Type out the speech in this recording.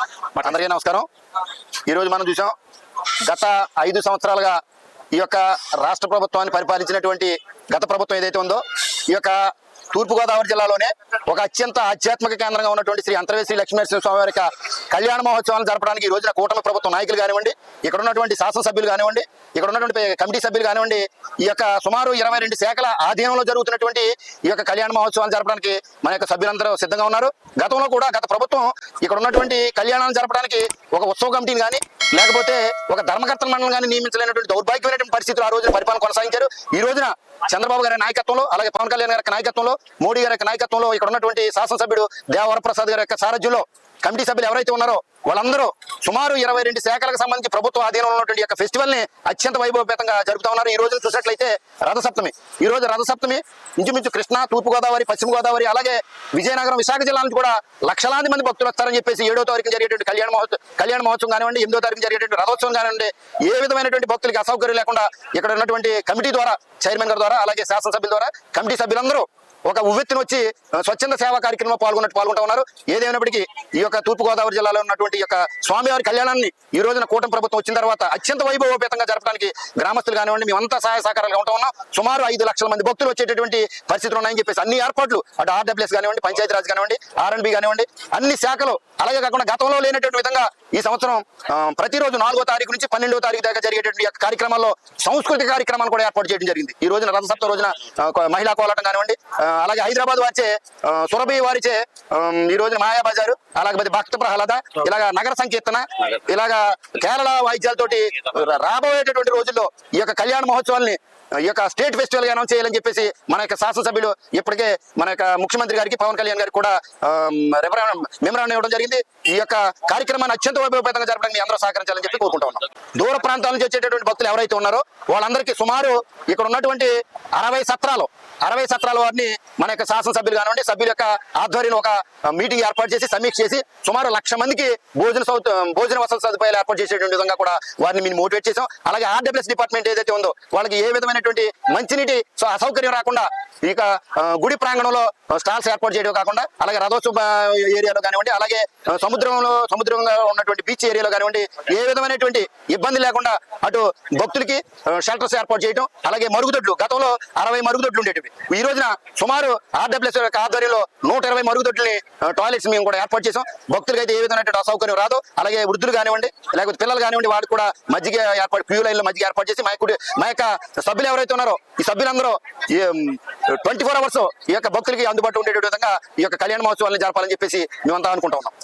అందరికీ నమస్కారం. ఈరోజు మనం చూసాం గత ఐదు సంవత్సరాలుగా ఈ యొక్క రాష్ట్ర ప్రభుత్వాన్ని పరిపాలించినటువంటి గత ప్రభుత్వం ఏదైతే ఉందో ఈ యొక్క తూర్పుగోదావరి జిల్లాలోనే ఒక అత్యంత ఆధ్యాత్మిక కేంద్రంగా ఉన్నటువంటి శ్రీ అంతర్వేది శ్రీ లక్ష్మీనరసింహ స్వామి వారి యొక్క కళ్యాణ మహోత్సవాలను జరపడానికి ఈ రోజున కూటమి ప్రభుత్వ నాయకులు కానివ్వండి ఇక్కడ ఉన్నటువంటి శాసనసభ్యులు కానివ్వండి ఇక్కడ ఉన్నటువంటి కమిటీ సభ్యులు కానివ్వండి ఈ యొక్క సుమారు ఇరవై రెండు శాఖల ఆధీనంలో జరుగుతున్నటువంటి ఈ యొక్క కళ్యాణ మహోత్సవాలు జరపడానికి మన యొక్క సభ్యులందరూ సిద్ధంగా ఉన్నారు. గతంలో కూడా గత ప్రభుత్వం ఇక్కడ ఉన్నటువంటి కళ్యాణాలను జరపడానికి ఒక ఉత్సవ కమిటీని కానీ లేకపోతే ఒక ధర్మకర్తల మండలం కానీ నియమించలేనటువంటి దౌర్భాగ్యమైనటువంటి పరిస్థితులు ఆ రోజున పరిపాలన కొనసాగించారు. ఈ రోజున చంద్రబాబు గారి నాయకత్వంలో అలాగే పవన్ కళ్యాణ్ గారి నాయకత్వంలో మోడీ గారి నాయకత్వంలో ఇక్కడ ఉన్నటువంటి శాసనసభ్యుడు దేవవరప్రసాద్ గారి యొక్క సారథ్యంలో కమిటీ సభ్యులు ఎవరైతే ఉన్నారో వాళ్ళందరూ సుమారు ఇరవై రెండు శాఖలకు సంబంధించి ప్రభుత్వ ఆధీనంలో ఉన్నటువంటి యొక్క ఫెస్టివల్ని అత్యంత వైభవపేతంగా జరుపుతా ఉన్నారు. ఈ రోజు చూసినట్లయితే రథసప్తమి. ఈ రోజు రథసప్తమి ఇంచుమించు కృష్ణా తూర్పుగోదావరి పశ్చిమ గోదావరి అలాగే విజయనగరం విశాఖ జిల్లా నుంచి కూడా లక్షలాది మంది భక్తులు వస్తారని చెప్పేసి ఏడో తారీఖు జరిగేటువంటి కళ్యాణ మహోత్సవం కళ్యాణ మహోత్సవం కానివ్వండి ఎనిమిదో తారీఖు జరిగేటువంటి రథోత్సవం కానివ్వండి ఏ విధమైనటువంటి భక్తులకి అసౌకర్యం లేకుండా ఇక్కడ ఉన్నటువంటి కమిటీ ద్వారా చైర్మన్ గారి ద్వారా అలాగే శాసనసభ్యుల ద్వారా కమిటీ సభ్యులందరూ ఒక ఉవ్వెత్తును వచ్చి స్వచ్ఛంద సేవా కార్యక్రమంలో పాల్గొన్నట్టు పాల్గొంటా ఉన్నారు. ఏదేమైనప్పటికీ ఈ యొక్క తూర్పు గోదావరి జిల్లాలో ఉన్నటువంటి యొక్క స్వామివారి కళ్యాణాన్ని ఈ రోజున కూటమి ప్రభుత్వం వచ్చిన తర్వాత అత్యంత వైభవోపేతంగా జరపడానికి గ్రామస్తులు కానివ్వండి మేమంతా సహాయ సహకారాలు ఉంటా ఉన్నాం. సుమారు ఐదు లక్షల మంది భక్తులు వచ్చేటటువంటి పరిస్థితులు ఉన్నాయని చెప్పేసి అన్ని ఏర్పాట్లు అటు ఆర్డబ్ల్యూఎస్ కానివ్వండి పంచాయతీరాజ్ కానివ్వండి ఆర్ఎన్బి కానివ్వండి అన్ని శాఖలు అలాగే కాకుండా గతంలో లేనటువంటి విధంగా ఈ సంవత్సరం ప్రతిరోజు నాలుగో తారీఖు నుంచి పన్నెండో తారీఖు దాకా జరిగేటువంటి కార్యక్రమాల్లో సాంస్కృతిక కార్యక్రమాలు కూడా ఏర్పాటు చేయడం జరిగింది. ఈ రోజున రథసప్త రోజున మహిళా కోలాటం కానివ్వండి అలాగే హైదరాబాద్ వారిచే ఆ, సురభి వారిచే ఈ రోజున మాయా బజారు అలాగే భక్త ప్రహ్లాద ఇలాగ నగర సంకీర్తన ఇలాగ కేరళ వాయిద్యాలతోటి రాబోయేటటువంటి రోజుల్లో ఈ యొక్క కళ్యాణ మహోత్సవాల్ని ఈ యొక్క స్టేట్ ఫెస్టివల్గా అనౌన్స్ చేయాలని చెప్పేసి మన యొక్క శాసనసభ్యులు ఇప్పటికే మన యొక్క ముఖ్యమంత్రి గారికి పవన్ కళ్యాణ్ గారికి కూడా మెమరాన్ ఇవ్వడం జరిగింది. ఈ యొక్క కార్యక్రమాన్ని అత్యంత వైభవపేతంగా జరపడానికి అందరూ సహకరించాలని చెప్పి కోరుకుంటా ఉన్నాం. దూర ప్రాంతాల నుంచి వచ్చేటటువంటి భక్తులు ఎవరైతే ఉన్నారో వాళ్ళందరికీ సుమారు ఇక్కడ ఉన్నటువంటి అరవై సత్రాలు అరవై సత్రాల వారిని మన యొక్క శాసనసభ్యులు కానివ్వండి సభ్యుల యొక్క ఆధ్వర్యంలో ఒక మీటింగ్ ఏర్పాటు చేసి సమీక్ష చేసి సుమారు లక్ష మందికి భోజన సౌ భోజన వసతి సదుపాయాలు ఏర్పాటు చేసేటువంటి విధంగా కూడా వారిని మేము మోటివేట్ చేసాం అలాగే ఆర్డబ్ల్యూఎస్ డిపార్ట్మెంట్ ఏదైతే ఉందో వాళ్ళకి ఏ విధమైన విధమైనటువంటి మంచినీటి అసౌకర్యం రాకుండా ఇక గుడి ప్రాంగణంలో స్టాల్స్ ఏర్పాటు చేయడం కాకుండా అలాగే రథోత్సవ ఏరియాలో కానివ్వండి అలాగే సముద్రంలో సముద్రంగా ఉన్నటువంటి బీచ్ ఏరియాలో కానివ్వండి ఏ విధమైనటువంటి ఇబ్బంది లేకుండా అటు భక్తులకి షెల్టర్స్ ఏర్పాటు చేయడం అలాగే మరుగుదొడ్లు గతంలో అరవై మరుగుదొడ్లు ఉండేటివి. ఈ రోజున సుమారు ఆర్డబ్ల్యూఎస్ యొక్క ఆధ్వర్యంలో నూట ఇరవై మరుగుదొడ్లని టాయిలెట్స్ మేము కూడా ఏర్పాటు చేసాం భక్తులకి అయితే ఏ విధమైనటువంటి అసౌకర్యం రాదు. అలాగే వృద్ధులు కానివ్వండి లేకపోతే పిల్లలు కానివ్వండి వాడు కూడా మజ్జిగ ఏర్పాటు క్యూ లైన్ మధ్య ఏర్పాటు చేసి మా యొక్క మా యొక్క ఎవరైతే ఉన్నారో ఈ సభ్యులందరూ ట్వంటీ ఫోర్ అవర్స్ ఈ యొక్క భక్తులకి అందుబాటులో ఉండే విధంగా ఈ యొక్క కళ్యాణ మహోత్సవాలను జరపాలని చెప్పేసి మేమంతా అనుకుంటా ఉన్నాం.